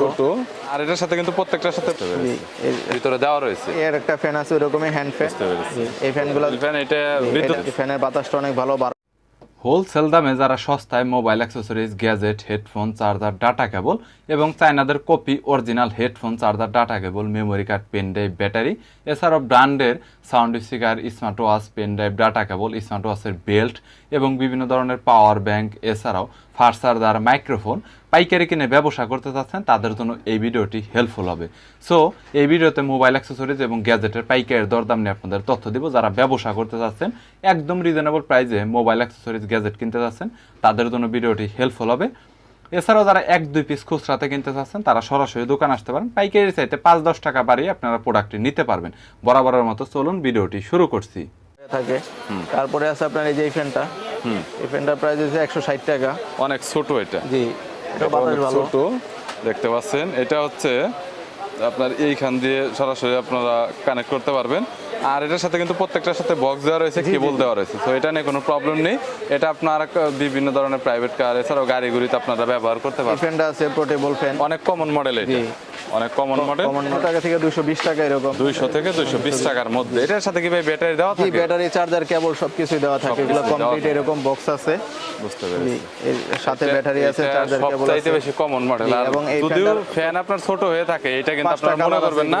ছোট। আর এটার সাথে কিন্তু প্রত্যেকটার সাথে ভিতরে দেওয়া রয়েছে। এর একটা ফ্যান আছে ওরকমই হ্যান্ড ফ্যান এই ফ্যানগুলো ফ্যান এটা ফ্যানের বাতাসটা অনেক ভালো হোলসেল দামে যারা সস্তায় mobile accessories gadget headphone charger data cable এবং চায়নাদের copy original headphone charger data cable memory card pen drive battery এছাড়াও ব্র্যান্ডের sound speaker, smart watch, pen drive, data cable, smart ওয়াচের belt এবং বিভিন্ন ধরনের পাওয়ার ব্যাংক এছাড়াও ফাস্ট চার্জার মাইক্রোফোন পাইকারি কিনে ব্যবসা করতে চাচ্ছেন, তাদের জন্য এই ভিডিওটি হেল্পফুল হবে। সো এই ভিডিওতে মোবাইল অ্যাক্সেসরিজ এবং গ্যাজেটের পাইকারের দরদাম নিয়ে আপনাদের তথ্য দিব। যারা ব্যবসা করতে চাচ্ছেন, একদম রিজনেবল প্রাইসে মোবাইল অ্যাক্সেসরিজ গ্যাজেট কিনতে চাচ্ছেন, তাদের জন্য ভিডিওটি হেল্পফুল হবে। এছাড়াও যারা এক দুই পিস খুচরাতে কিনতে চাচ্ছেন তারা সরাসরি দোকান আসতে পারেন। পাইকারি চাইতে পাঁচ দশ টাকা বাড়িয়ে আপনারা প্রোডাক্টটি নিতে পারবেন। বরাবরের মতো চলুন ভিডিওটি শুরু করছি। থাকে। তারপরে আছে আপনার এই যে এই ফ্যানটা। এই ফ্যানটার প্রাইস হচ্ছে একশো ষাট টাকা। অনেক ছোট এটা। জি এটা বাতাস ভালো। ছোট দেখতে পাচ্ছেন। এটা হচ্ছে আপনার এইখান দিয়ে সরাসরি আপনারা কানেক্ট করতে পারবেন। আর এটার সাথে কিন্তু প্রত্যেকটার সাথে বক্স দেওয়া রয়েছে কেবল দেওয়া রয়েছে। তো এটা নিয়ে কোনো প্রবলেম নেই। এটা আপনার বিভিন্ন ধরনের প্রাইভেট কার এছাড়াও গাড়ি গুড়িতে আপনারা ব্যবহার করতে এই পারবেন। ফ্যানটা আছে পোর্টেবল ফ্যান অনেক কমন মডেল এটা। অনেক কমন মডেল কমন টাকা থেকে দুশো বিশ টাকা এরকম। দুইশো থেকে দুইশো বিশ টাকার মধ্যে। এটার সাথে কি ভাই ব্যাটারি দেওয়া থাকে? ব্যাটারি চার্জার কেবল সবকিছুই দেওয়া থাকে। এগুলো কমপ্লিট এরকম বক্স আছে। বুঝতে পেরেছি। এর সাথে ব্যাটারি আছে চার্জার কেবল সবচাইতে আছে। বেশি কমন মডেল আর এবং এই যদিও ফ্যান আপনার ছোট হয়ে থাকে এটা কিন্তু আপনারা মনে করবেন না।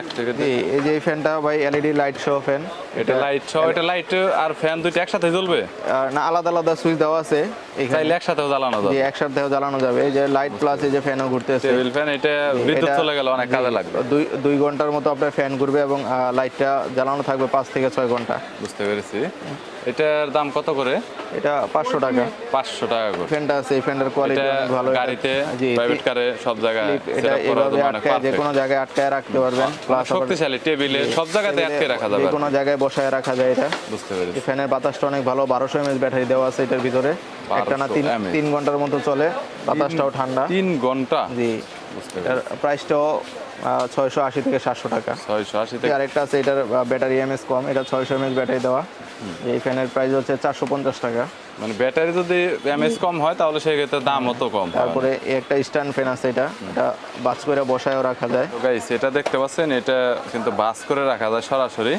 এক থেকে এই যে ফ্যানটা ভাই এলইডি লাইট সহ ফ্যান এটা লাইট সহ এটা লাইট আর ফ্যান দুইটা একসাথে জ্বলবে? না আলাদা আলাদা সুইচ দেওয়া আছে এখানে। চাইলে একসাথেও জ্বালানো যে যাবে একসাথেও জ্বালানো যাবে। এই যে লাইট প্লাস এই যে ফ্যানও ঘুরতেছে। টেবিল ফ্যান এটা বিদ্যুৎ চলে গেলে অনেক কাজে লাগবে। দুই দুই ঘণ্টার মতো আপনার ফ্যান ঘুরবে এবং লাইটটা জ্বালানো থাকবে পাঁচ থেকে ছয় ঘণ্টা। বুঝতে পেরেছি। এটার দাম কত করে? এটা পাঁচশো টাকা। পাঁচশো টাকা করে। ফ্যানটা আছে এই ফ্যানটার কোয়ালিটি অনেক ভালো। গাড়িতে প্রাইভেট কারে সব জায়গায় এটা এভাবে আটকায় যে কোনো জায়গায় আটকায় রাখতে পারবেন। প্লাস শক্তিশালী টেবিলে সব জায়গাতে আটকে রাখা যাবে। যে কোনো জায়গায় বসায় রাখা যায় এটা। বুঝতে পেরেছি। এই ফ্যানের বাতাসটা অনেক ভালো। বারোশো এমএস ব্যাটারি দেওয়া আছে এটার ভিতরে। একটা না তিন তিন ঘণ্টার মতো চলে। বাতাসটাও ঠান্ডা। তিন ঘণ্টা? জি। প্রাইসটাও ছয়শো আশি থেকে সাতশো টাকা। ছয়শো আশি থেকে আরেকটা আছে এটার ব্যাটারি এমএস কম এটা ছয়শো এমএস ব্যাটারি দেওয়া। এই ফ্যানের প্রাইস হচ্ছে চারশো পঞ্চাশ টাকা। মানে ব্যাটারি যদি এমএস কম হয় তাহলে সেক্ষেত্রে দামও তো কম তারপরে একটা স্ট্যান্ড ফ্যান আছে এটা এটা বাস করে বসায়ও রাখা যায়। গাইস এটা দেখতে পাচ্ছেন এটা কিন্তু বাস করে রাখা যায় সরাসরি।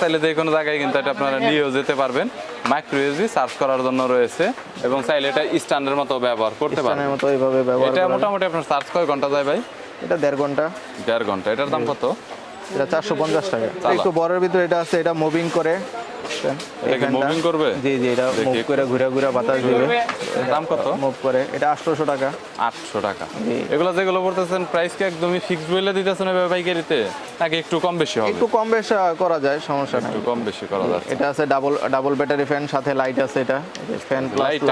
তাইলে যে কোনো জায়গায় কিন্তু এটা আপনারা নিয়েও যেতে পারবেন। মাইক্রো ইউএসবি চার্জ করার জন্য রয়েছে এবং চাইলে এটা স্ট্যান্ডের মতো ব্যবহার করতে পারবেন। মতো এইভাবে ব্যবহার এটা মোটামুটি আপনার চার্জ কয় ঘণ্টা যায় ভাই? এটা দেড় ঘণ্টা। দেড় ঘণ্টা। এটার দাম কত? এটা চারশো পঞ্চাশ টাকা। একটু বড়ের ভিতরে এটা আছে এটা মুভিং করে। এটা মুভিং করবে? জি জি এটা মুভ করে ঘুরে ঘুরে বাতাস দিবে। দাম কত? মুভ করে। এটা টাকা। আটশো টাকা। এগুলো যেগুলো বলতেছেন প্রাইস কি একদমই ফিক্সড বলে দিতেছেন এভাবে নাকি একটু কম বেশি হবে? একটু কম বেশ করা যায় সমস্যা নেই। একটু কম বেশি করা যাচ্ছে। এটা আছে ডাবল ডাবল ব্যাটারি ফ্যান সাথে লাইট আছে এটা। ফ্যান প্লাস লাইট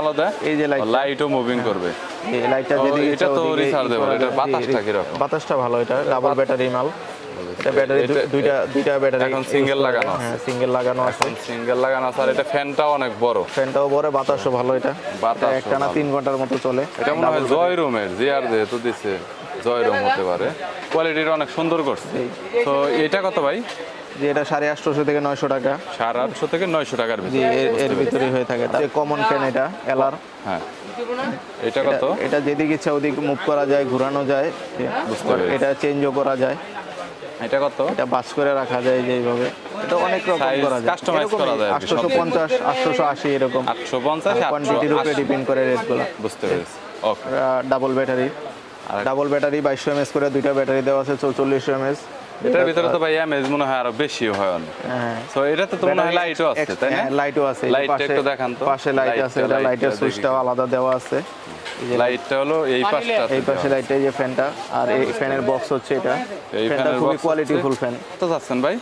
আলাদা? এই যে লাইট লাইটও মুভিং করবে। এই লাইটটা ও, এটা তো যায়। বাতাসটা? বাতাসটা ভালো এটা ডাবল ব্যাটারি মাল। এটা ব্যাটারি দুইটা দুইটা ব্যাটারি এখন single লাগানো আছে। হ্যাঁ সিঙ্গেল লাগানো আছে। সিঙ্গেল লাগানো আছে। আর এটা ফ্যানটাও অনেক বড়। ফ্যানটাও বড় বাতাসও ভালো এটা। তিন ঘণ্টার মতো চলে। এটা মনে হয় জয় রুমের জিআর যেহেতু দিছে জয় রুম হতে পারে। কোয়ালিটিটা অনেক সুন্দর করছে। তো এটা কত ভাই? যে এটা সাড়ে আটশোশো থেকে নয়শো টাকা। সাড়ে আটশো থেকে নয়শো টাকার ভিতরে। এর- ভিতরে হয়ে থাকে। যে কমন ফ্যান এটা এলার হ্যাঁ। এটা কত? এটা যেদিকে ইচ্ছা ওদিকে মুভ করা যায় ঘোরানো যায়। এটা চেঞ্জও করা যায়। এটা কত? এটা বাস করে রাখা যায় যেভাবে এটা অনেক রকম করা যায়। কাস্টমাইজ করা যায় আর কি, আটশোশো সব। পঞ্চাশ আটশোশো আশি এরকম। আটশো পঞ্চাশ আটশো কোয়ান্টিটির উপরে ডিপেন্ড করে রেটগুলো। বুঝতে পেরেছি। ওকে ডাবল ব্যাটারি আর- ডাবল ব্যাটারি 2200 এমএস করে দুইটা ব্যাটারি দেওয়া আছে চৌচল্লিশশো এমএস এটার ভিতরে তো ভাই এমএজ মনে হয় আরও বেশিও হয়। অনেক হ্যাঁ। সো এটাতে তো মনে হয় লাইটও আছে তাই না? লাইটও আছে এই লাইটটা পাশে- একটু দেখান তো। পাশে লাইট আছে এটা লাইটের সুইচটাও আলাদা দেওয়া আছে। এই যে লাইটটা হলো এই পাশটা এই পাশে লাইটটা এই যে ফ্যানটা আর এই ফ্যানের বক্স হচ্ছে এটা। এই ফ্যানটা ফ্যানের খুবই box কোয়ালিটিফুল ফ্যান কত যাচ্ছেন ভাই?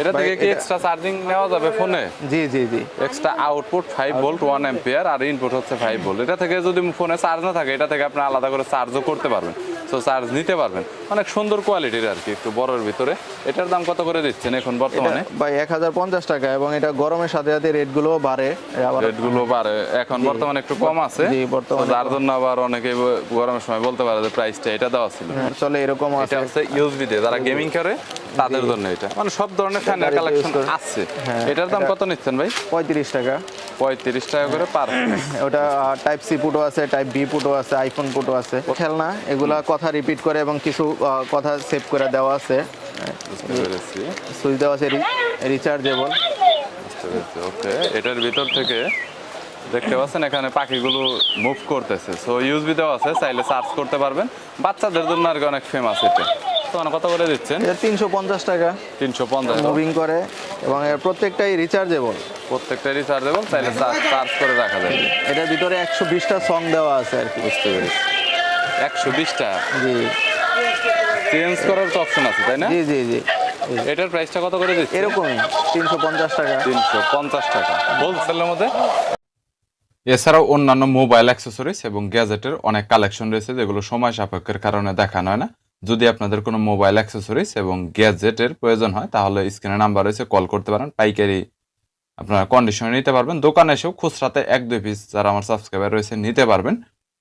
এটা থেকে কি এক্সট্রা চার্জিং নেওয়া যাবে ফোনে? জি জি জি। Extra output five volt one ampere আর ইনপুট হচ্ছে ফাইভ ভোল্ট এটা থেকে যদি ফোনে চার্জ না থাকে এটা থেকে আপনি আলাদা করে চার্জও করতে পারবেন। সো চার্জ নিতে পারবেন। অনেক সুন্দর কোয়ালিটির আর কি একটু বড়ের ভিতরে। এটার দাম কত করে দিচ্ছেন এখন বর্তমানে? ভাই এক হাজার পঞ্চাশ টাকা এবং এটা গরমের সাথে সাথে রেটগুলো বাড়ে। আবার রেটগুলো বাড়ে। এখন বর্তমানে একটু কম আছে। জি, বর্তমানে যার জন্য আবার অনেকে গরমের সময় বলতে পারে যে প্রাইসটা এটা দেওয়া ছিল। হ্যাঁ, চলে এরকম আছে। এটা হচ্ছে ইউএসবি দিয়ে যারা গেমিং করে তাদের জন্য এটা। মানে সব ধরনের ফ্যানের কালেকশন আছে। হ্যাঁ, এটার দাম কত নিচ্ছেন ভাই? পঁয়ত্রিশ টাকা। পঁয়ত্রিশ টাকা করে পার ওটা টাইপ সি পুটো আছে টাইপ বি পুটো আছে আইফোন পুটো আছে। খেলনা এগুলা কথা রিপিট করে এবং কিছু কথা সেভ করে দেওয়া আছে। সুইচ দেওয়া আছে রিচার্জেবল ওকে এটার ভিতর থেকে দেখতে পাচ্ছেন এখানে পাখিগুলো মুভ করতেছে। সো ইউএসবি দেওয়া আছে চাইলে সার্চ করতে পারবেন। বাচ্চাদের জন্য আর কি অনেক ফেমাস এটা। তো মানে কত করে দিচ্ছেন? এটা তিনশো পঞ্চাশ টাকা। তিনশো পঞ্চাশ। মুভিং করে এবং এর প্রত্যেকটাই রিচার্জেবল প্রত্যেকটা রিচার্জেবল চাইলে চার্জ করে রাখা যাবে এটার ভিতরে একশো বিশটা সং দেওয়া আছে আর কি। বুঝতে পেরেছি। একশো বিশটা। জি। চেঞ্জ করার তো অপশন আছে তাই না? জি জি জি। এটার প্রাইসটা কত করে দিচ্ছে এরকমই তিনশো পঞ্চাশ টাকা। তিনশো পঞ্চাশ টাকা। হোলসেলের মধ্যে এছাড়াও অন্যান্য মোবাইল অ্যাক্সেসরিজ এবং গ্যাজেটের অনেক কালেকশন রয়েছে যেগুলো সময় সাপেক্ষের কারণে দেখানো হয় না। যদি আপনাদের কোনো মোবাইল অ্যাক্সেসরিজ এবং গ্যাজেটের প্রয়োজন হয় তাহলে স্ক্রিনে নাম্বার রয়েছে কল করতে পারেন। পাইকারি আপনারা কন্ডিশনে নিতে পারবেন। দোকানে এসেও খুচরাতে এক দুই পিস যারা আমার সাবস্ক্রাইবার রয়েছে নিতে পারবেন।